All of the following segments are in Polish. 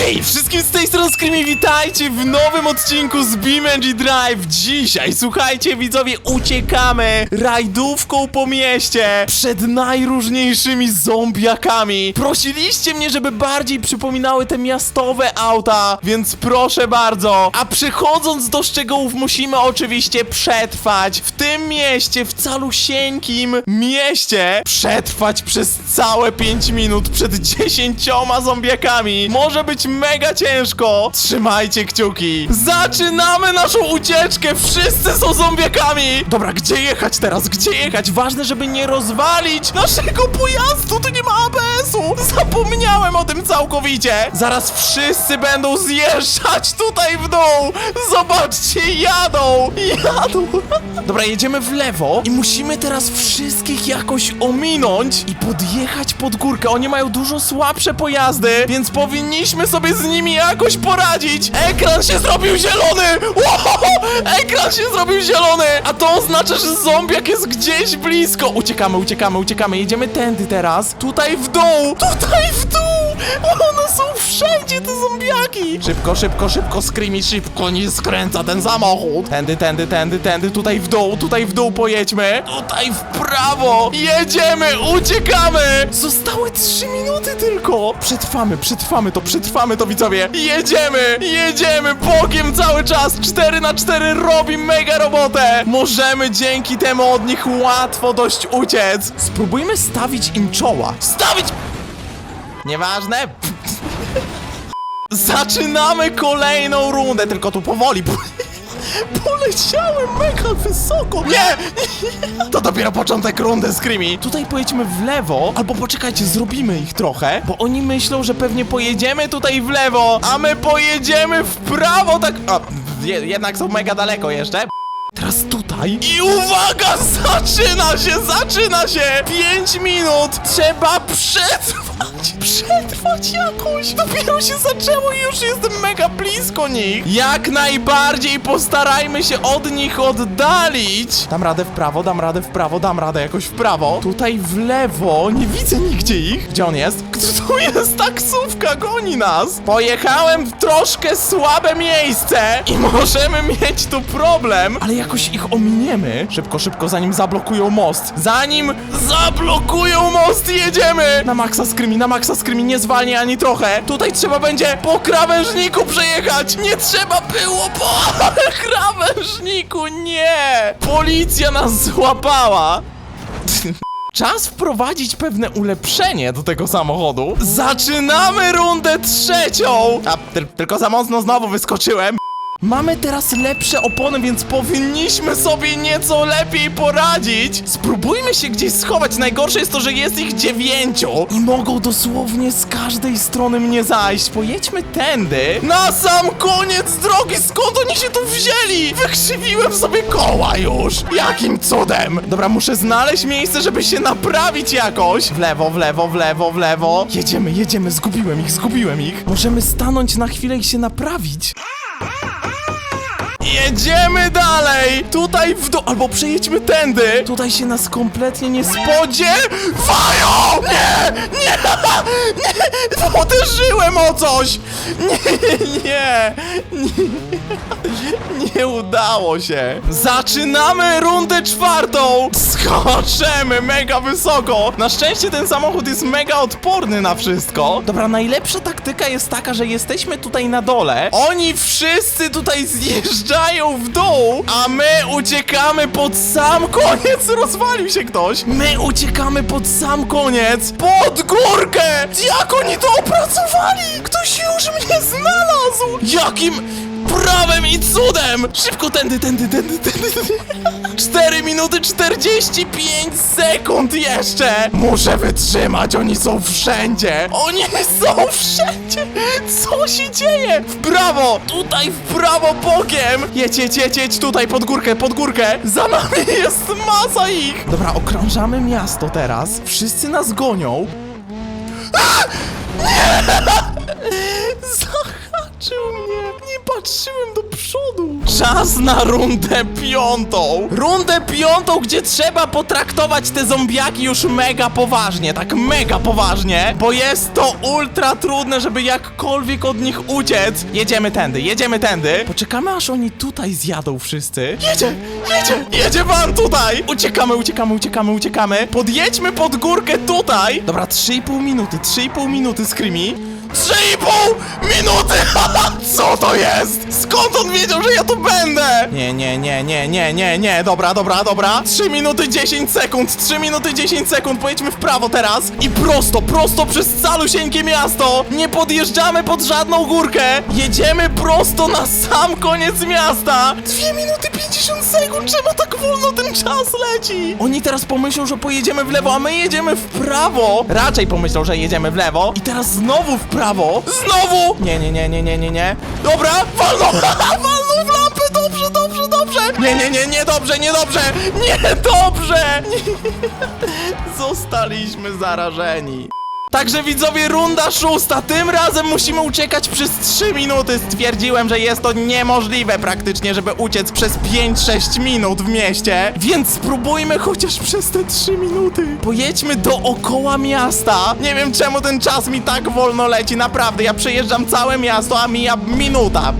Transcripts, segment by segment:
Hej, wszystkim z tej strony Screamy, witajcie w nowym odcinku z BeamNG Drive. Dzisiaj, słuchajcie widzowie, uciekamy rajdówką po mieście przed najróżniejszymi zombiakami. Prosiliście mnie, żeby bardziej przypominały te miastowe auta, więc proszę bardzo. A przechodząc do szczegółów, musimy oczywiście przetrwać w tym mieście, w calusieńkim mieście, przetrwać przez całe 5 minut przed 10 zombiakami. Może być mega ciężko. Trzymajcie kciuki. Zaczynamy naszą ucieczkę. Wszyscy są zombiakami. Dobra, gdzie jechać teraz? Gdzie jechać? Ważne, żeby nie rozwalić naszego pojazdu. Tu nie ma ABS-u. Zapomniałem o tym całkowicie. Zaraz wszyscy będą zjeżdżać tutaj w dół. Zobaczcie, jadą. Jadą. Dobra, jedziemy w lewo i musimy teraz wszystkich jakoś ominąć i podjechać pod górkę. Oni mają dużo słabsze pojazdy, więc powinniśmy sobie z nimi jakoś poradzić. Ekran się zrobił zielony! Wow! Ekran się zrobił zielony! A to oznacza, że zombiak jest gdzieś blisko. Uciekamy, uciekamy, uciekamy. Jedziemy tędy teraz. Tutaj w dół! Tutaj w! One są wszędzie, te zombiaki! Szybko, szybko, szybko, Screamy, szybko, nie skręca ten samochód. Tędy, tędy, tędy, tędy, tutaj w dół, tutaj w dół pojedźmy. Tutaj w prawo! Jedziemy, uciekamy! Zostały trzy minuty tylko! Przetrwamy, przetrwamy to, przetrwamy to, widzowie! Jedziemy, jedziemy, bokiem cały czas! 4 na 4 robi mega robotę! Możemy dzięki temu od nich łatwo dość uciec! Spróbujmy stawić im czoła. Stawić! Nieważne. Zaczynamy kolejną rundę, tylko tu powoli. Poleciałem mega wysoko! Nie! To dopiero początek rundy, Screamy! Tutaj pojedźmy w lewo, albo poczekajcie, zrobimy ich trochę, bo oni myślą, że pewnie pojedziemy tutaj w lewo, a my pojedziemy w prawo, tak... A, je, jednak są mega daleko jeszcze. Teraz tutaj. I uwaga! Zaczyna się! Zaczyna się! 5 minut! Trzeba przetrwać! Przetrwać jakoś! Dopiero się zaczęło i już jestem mega blisko nich! Jak najbardziej postarajmy się od nich oddalić! Dam radę w prawo, dam radę w prawo, dam radę jakoś w prawo. Tutaj w lewo, nie widzę nigdzie ich. Gdzie on jest? Tu jest? Taksówka goni nas! Pojechałem w troszkę słabe miejsce i możemy mieć tu problem, ale jakoś ich ominiemy. Szybko, szybko, zanim zablokują most. Zanim zablokują most, jedziemy! Na maksa skrymi, na maksa skrymi, nie zwalnie ani trochę. Tutaj trzeba będzie po krawężniku przejechać. Nie trzeba było po krawężniku, nie! Policja nas złapała. Czas wprowadzić pewne ulepszenie do tego samochodu. Zaczynamy rundę trzecią! A, ty tylko za mocno znowu wyskoczyłem. Mamy teraz lepsze opony, więc powinniśmy sobie nieco lepiej poradzić. Spróbujmy się gdzieś schować. Najgorsze jest to, że jest ich dziewięciu i mogą dosłownie z każdej strony mnie zajść. Pojedźmy tędy. Na sam koniec drogi, skąd oni się tu wzięli? Wykrzywiłem sobie koła już. Jakim cudem? Dobra, muszę znaleźć miejsce, żeby się naprawić jakoś. W lewo, w lewo, w lewo, w lewo. Jedziemy, jedziemy, zgubiłem ich, zgubiłem ich. Możemy stanąć na chwilę i się naprawić. Jedziemy dalej! Tutaj w dół, albo przejedźmy tędy! Tutaj się nas kompletnie nie spodziewają! Nie! Nie! Nie! Uderzyłem o coś! Nie, nie! Nie, nie udało się! Zaczynamy rundę czwartą! Skoczymy mega wysoko! Na szczęście ten samochód jest mega odporny na wszystko. Dobra, najlepsza taktyka jest taka, że jesteśmy tutaj na dole. Oni wszyscy tutaj zjeżdżają w dół, a my uciekamy pod sam koniec. Rozwalił się ktoś. My uciekamy pod sam koniec. Pod górkę! Jak oni to opracowali? Ktoś już mnie znalazł! Jakim prawem i cudem! Szybko tędy, tędy, tędy, tędy. 4 minuty 45 sekund jeszcze! Muszę wytrzymać, oni są wszędzie! Oni są wszędzie! Co się dzieje? W prawo! Tutaj w prawo bokiem! Jedź, jedź, jedź, jedź tutaj pod górkę, pod górkę! Za nami jest masa ich! Dobra, okrążamy miasto teraz. Wszyscy nas gonią. Yeah! patrzyłem do przodu! czas na rundę piątą. Rundę piątą, gdzie trzeba potraktować te zombiaki już mega poważnie, tak mega poważnie, bo jest to ultra trudne, żeby jakkolwiek od nich uciec. Jedziemy tędy, jedziemy tędy. Poczekamy, aż oni tutaj zjadą wszyscy. Jedzie, jedzie, jedzie pan tutaj. Uciekamy, uciekamy, uciekamy, uciekamy. Podjedźmy pod górkę tutaj. Dobra, 3,5 minuty, 3,5 minuty, Screamy. 3,5 minuty! Co to jest? Skąd on wiedział, że ja tu będę? Nie, nie, nie, nie, nie, nie, nie. Dobra, dobra, dobra. 3 minuty 10 sekund, 3 minuty 10 sekund. Pojedźmy w prawo teraz i prosto, prosto przez calusieńkie miasto. Nie podjeżdżamy pod żadną górkę. Jedziemy prosto na sam koniec miasta. 2 minuty 50 sekund. Czemu tak wolno ten czas leci? Oni teraz pomyślą, że pojedziemy w lewo, a my jedziemy w prawo. Raczej pomyślą, że jedziemy w lewo. I teraz znowu w prawo. Znowu! Nie, nie, nie, nie, nie, nie, nie. Dobra, walną! walną w lampę! Dobrze, dobrze, dobrze! Nie, nie, nie, nie dobrze, nie dobrze! Nie dobrze! Zostaliśmy zarażeni. Także widzowie, runda szósta. Tym razem musimy uciekać przez 3 minuty. Stwierdziłem, że jest to niemożliwe praktycznie, żeby uciec przez 5-6 minut w mieście. Więc spróbujmy chociaż przez te 3 minuty. Pojedźmy dookoła miasta. Nie wiem czemu ten czas mi tak wolno leci. Naprawdę, ja przejeżdżam całe miasto, a mija minuta.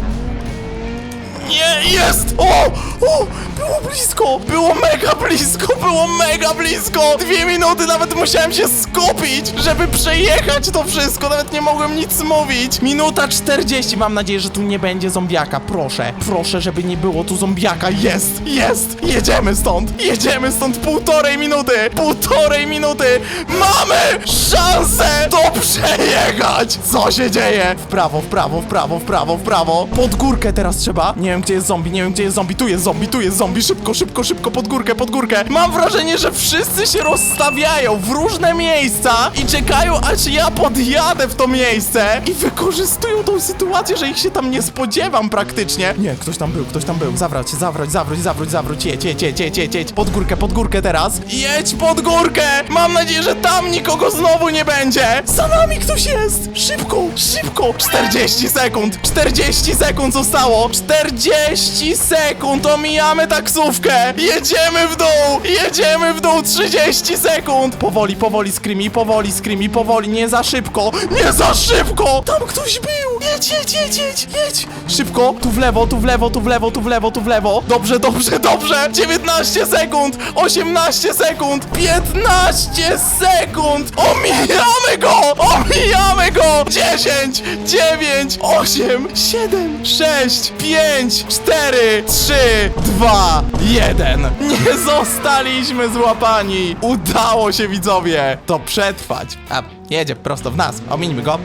Nie, jest! O! O! Było blisko! Było mega blisko! Było mega blisko! Dwie minuty nawet musiałem się skupić, żeby przejechać to wszystko! Nawet nie mogłem nic mówić! Minuta 40. Mam nadzieję, że tu nie będzie zombiaka. Proszę, proszę, żeby nie było tu zombiaka. Jest! Jest! Jedziemy stąd! Jedziemy stąd półtorej minuty! Półtorej minuty! Mamy szansę to przejechać! Co się dzieje? W prawo, w prawo, w prawo, w prawo, w prawo. Pod górkę teraz trzeba. Nie wiem, gdzie jest zombie, nie wiem, gdzie jest zombie. Tu jest zombie, tu jest zombie. Szybko, szybko, szybko, pod górkę, pod górkę. Mam wrażenie, że wszyscy się rozstawiają w różne miejsca i czekają, aż ja podjadę w to miejsce i wykorzystują tą sytuację, że ich się tam nie spodziewam praktycznie. Nie, ktoś tam był, ktoś tam był. Zawrać, zawróć, zawróć, zawróć, zawróć. Jedź, jedź, jedź, jedź, jedź, jedź. Pod górkę, pod górkę teraz. Jedź pod górkę! Mam nadzieję, że tam nikogo znowu nie będzie. Za nami ktoś jest. Szybko, szybko. 40 sekund, 40 sekund zostało. 40 sekund, omijamy taksówkę. Jedziemy w dół, jedziemy w dół. 30 sekund. Powoli, powoli, Screamy, powoli, Screamy, powoli. Nie za szybko, nie za szybko. Tam ktoś był. Jedź, jedź, jedź, jedź, jedź. Szybko, tu w lewo, tu w lewo, tu w lewo, tu w lewo, tu w lewo. Dobrze, dobrze, dobrze. 19 sekund, 18 sekund, 15 sekund. Omijamy go, omijamy go. 10, 9, 8, 7, 6, 5, 4, 3, 2, 1. Nie zostaliśmy złapani. Udało się widzowie to przetrwać. A jedzie prosto w nas. Omińmy go.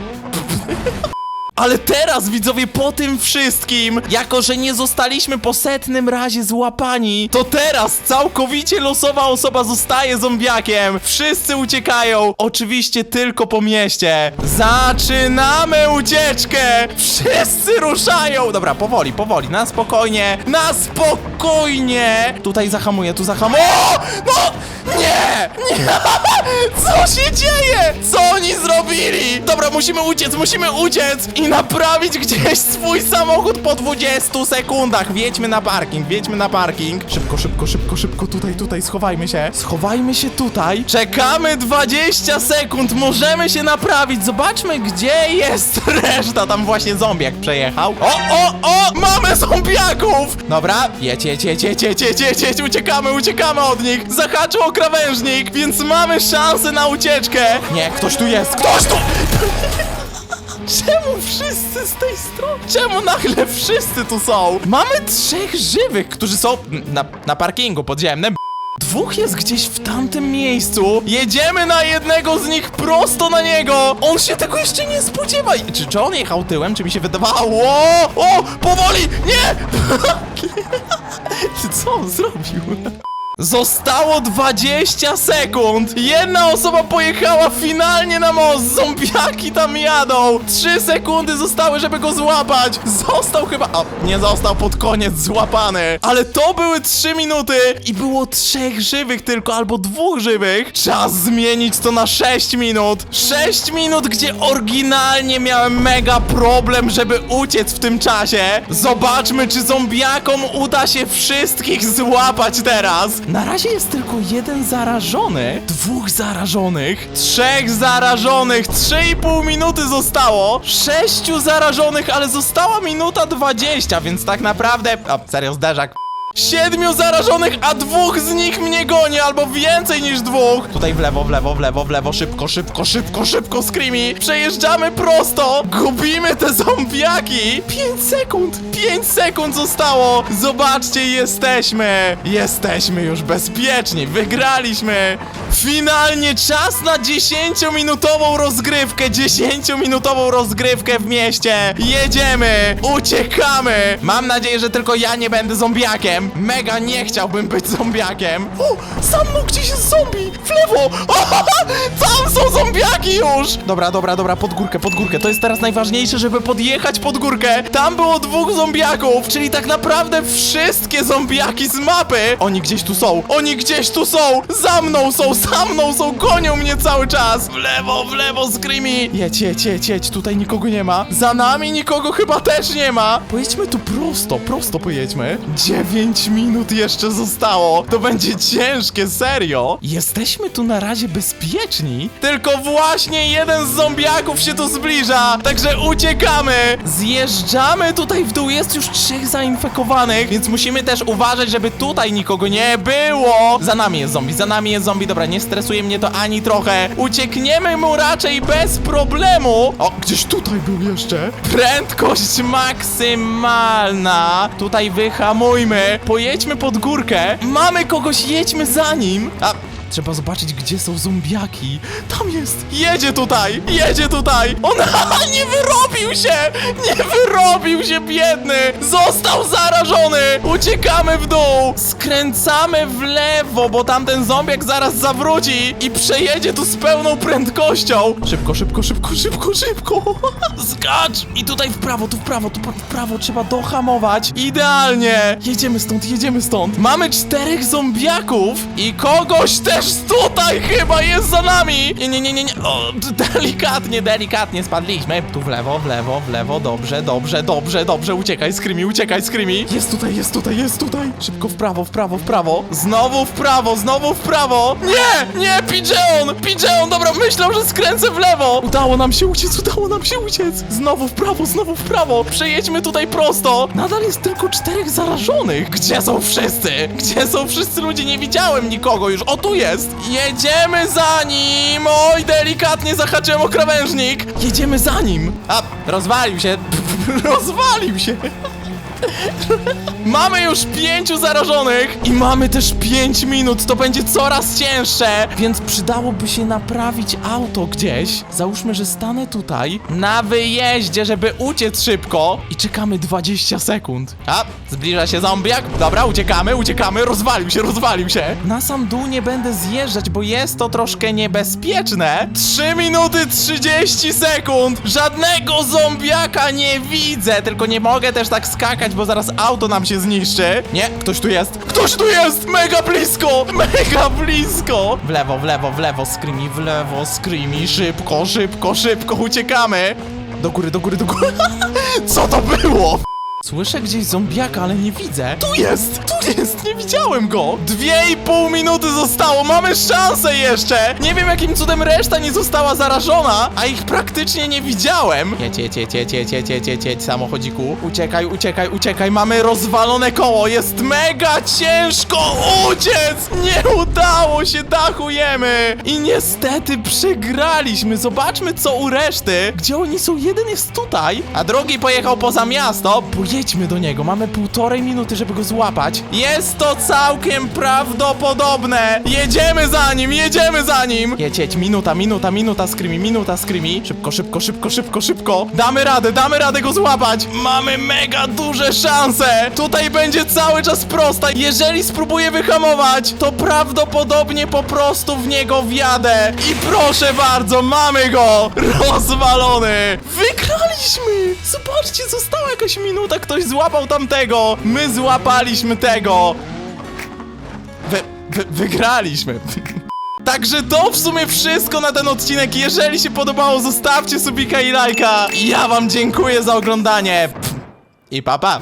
Ale teraz, widzowie, po tym wszystkim, jako że nie zostaliśmy po setnym razie złapani, to teraz całkowicie losowa osoba zostaje zombiakiem. Wszyscy uciekają, oczywiście tylko po mieście. Zaczynamy ucieczkę! Wszyscy ruszają! Dobra, powoli, powoli, na spokojnie, na spokojnie! Tutaj zahamuję, tu zahamuję. No! Nie! Nie! Co się dzieje? Co oni zrobili? Dobra, musimy uciec, musimy uciec i naprawić gdzieś swój samochód po 20 sekundach. Wjedźmy na parking, wjedźmy na parking. Szybko, szybko, szybko, szybko, tutaj, tutaj, schowajmy się. Schowajmy się tutaj. Czekamy 20 sekund, możemy się naprawić. Zobaczmy, gdzie jest reszta. Tam właśnie zombiak przejechał. O, o, o! Mamy zombiaków! Dobra, jedź, jedź, jedź, jedź, jedź, jedź, jedź, jedź. uciekamy, uciekamy od nich. Zahaczył o krawężnik, więc mamy szansę na ucieczkę. Nie, ktoś tu jest, ktoś tu... Czemu wszyscy z tej strony? Czemu nagle wszyscy tu są? Mamy trzech żywych, którzy są na, na parkingu podziemnym. Dwóch jest gdzieś w tamtym miejscu. Jedziemy na jednego z nich prosto na niego. On się tego jeszcze nie spodziewa. Czy, czy on jechał tyłem, czy mi się wydawało? O, powoli! Nie! Co on zrobił? Zostało 20 sekund! Jedna osoba pojechała finalnie na most! Zombiaki tam jadą! 3 sekundy zostały, żeby go złapać! Został chyba... O, nie został pod koniec złapany! Ale to były 3 minuty i było trzech żywych tylko, albo dwóch żywych! Czas zmienić to na 6 minut! 6 minut, gdzie oryginalnie miałem mega problem, żeby uciec w tym czasie! Zobaczmy, czy zombiakom uda się wszystkich złapać teraz! Na razie jest tylko jeden zarażony, dwóch zarażonych, trzech zarażonych, 3,5 minuty zostało, sześciu zarażonych, ale została minuta 20, więc tak naprawdę... A, serio, zderzak. Siedmiu zarażonych, a dwóch z nich mnie goni, albo więcej niż dwóch. Tutaj w lewo, w lewo, w lewo, w lewo, szybko, szybko, szybko, szybko, Screamy. Przejeżdżamy prosto, gubimy te zombiaki. 5 sekund, 5 sekund zostało. Zobaczcie, jesteśmy. Jesteśmy już bezpieczni, wygraliśmy. Finalnie czas na 10-minutową rozgrywkę, 10-minutową rozgrywkę w mieście. Jedziemy, uciekamy. Mam nadzieję, że tylko ja nie będę zombiakiem. Mega nie chciałbym być zombiakiem. O, sam mną gdzieś jest zombie. W lewo. O, tam są zombiaki już. Dobra, dobra, dobra, pod górkę, pod górkę. To jest teraz najważniejsze, żeby podjechać pod górkę. Tam było dwóch zombiaków, czyli tak naprawdę wszystkie zombiaki z mapy. Oni gdzieś tu są. Oni gdzieś tu są. Za mną są, za mną są. Gonią mnie cały czas. W lewo, w lewo, Screamy. Jedź, jedź, jedź, jedź. Tutaj nikogo nie ma. Za nami nikogo chyba też nie ma. Pojedźmy tu prosto, prosto pojedźmy. 9 minut jeszcze zostało. To będzie ciężkie, serio. Jesteśmy tu na razie bezpieczni. Tylko właśnie jeden z zombiaków się tu zbliża. Także uciekamy. Zjeżdżamy tutaj w dół. Jest już trzech zainfekowanych, więc musimy też uważać, żeby tutaj nikogo nie było. Za nami jest zombie, za nami jest zombie. Dobra, nie stresuje mnie to ani trochę. Uciekniemy mu raczej bez problemu. O, gdzieś tutaj był jeszcze. Prędkość maksymalna. Tutaj wyhamujmy. Pojedźmy pod górkę. Mamy kogoś, jedźmy za nim. A, Trzeba zobaczyć, gdzie są zombiaki. Tam jest! Jedzie tutaj! Jedzie tutaj! On nie wyrobił się! Nie wyrobił się, biedny! Został zarażony! Uciekamy w dół! Skręcamy w lewo, bo tamten zombiak zaraz zawróci i przejedzie tu z pełną prędkością! Szybko, szybko, szybko, szybko, szybko! Skacz! I tutaj w prawo, tu w prawo, tu w prawo trzeba dohamować. Idealnie! Jedziemy stąd, jedziemy stąd. Mamy czterech zombiaków i kogoś też tutaj chyba jest za nami! Nie, nie, nie, nie, nie. O, delikatnie, delikatnie spadliśmy. Tu w lewo, w lewo, w lewo. Dobrze, dobrze, dobrze, dobrze. Uciekaj, Screamy, uciekaj, Screamy. Jest tutaj, jest tutaj, jest tutaj. Szybko w prawo, w prawo, w prawo. Znowu w prawo, znowu w prawo. Nie, nie, Pigeon! Pigeon, dobra, myślał, że skręcę w lewo. Udało nam się uciec, udało nam się uciec. Znowu w prawo, znowu w prawo. Przejedźmy tutaj prosto. Nadal jest tylko czterech zarażonych. Gdzie są wszyscy? Gdzie są wszyscy ludzie? Nie widziałem nikogo już. O, tu jest. Jedziemy za nim. Oj, delikatnie zahaczyłem o krawężnik. Jedziemy za nim. A, rozwalił się. rozwalił się. Mamy już pięciu zarażonych i mamy też pięć minut, to będzie coraz cięższe, więc przydałoby się naprawić auto gdzieś. Załóżmy, że stanę tutaj na wyjeździe, żeby uciec szybko i czekamy 20 sekund. A, zbliża się zombiak. Dobra, uciekamy, uciekamy, rozwalił się, rozwalił się. Na sam dół nie będę zjeżdżać, bo jest to troszkę niebezpieczne. 3 minuty 30 sekund. Żadnego zombiaka nie widzę, tylko nie mogę też tak skakać, bo zaraz auto nam się zniszczy. Nie, ktoś tu jest. Ktoś tu jest! Mega blisko! Mega blisko! W lewo, w lewo, w lewo, Screamy, w lewo, Screamy. Szybko, szybko, szybko, uciekamy! Do góry, do góry, do góry. Co to było? Słyszę gdzieś zombiaka, ale nie widzę. Tu jest! Tu jest! Nie widziałem go! Dwie i pół minuty zostało! Mamy szansę jeszcze! Nie wiem jakim cudem reszta nie została zarażona, a ich praktycznie nie widziałem. Jedź, jedź, jedź, jedź, jedź, jedź, jedź, jedź, jedź samochodziku. Uciekaj, uciekaj, uciekaj. Mamy rozwalone koło. Jest mega ciężko uciec! Nie udało się, dachujemy! I niestety przegraliśmy. Zobaczmy co u reszty. Gdzie oni są? Jeden jest tutaj, a drugi pojechał poza miasto. Jedźmy do niego, mamy półtorej minuty, żeby go złapać. Jest to całkiem prawdopodobne. Jedziemy za nim, jedziemy za nim. Jedź, jedź, minuta, minuta, minuta, Screamy, minuta, Screamy. Szybko, szybko, szybko, szybko, szybko. Damy radę, damy radę go złapać. Mamy mega duże szanse. Tutaj będzie cały czas prosta. Jeżeli spróbuję wyhamować, to prawdopodobnie po prostu w niego wjadę. I proszę bardzo, mamy go. Rozwalony. Wygraliśmy. Zobaczcie, została jakaś minuta, ktoś złapał tamtego. My złapaliśmy tego. Wy, wy, wygraliśmy. Także to w sumie wszystko na ten odcinek. Jeżeli się podobało, zostawcie subika i lajka. Ja wam dziękuję za oglądanie. I papa. Pa.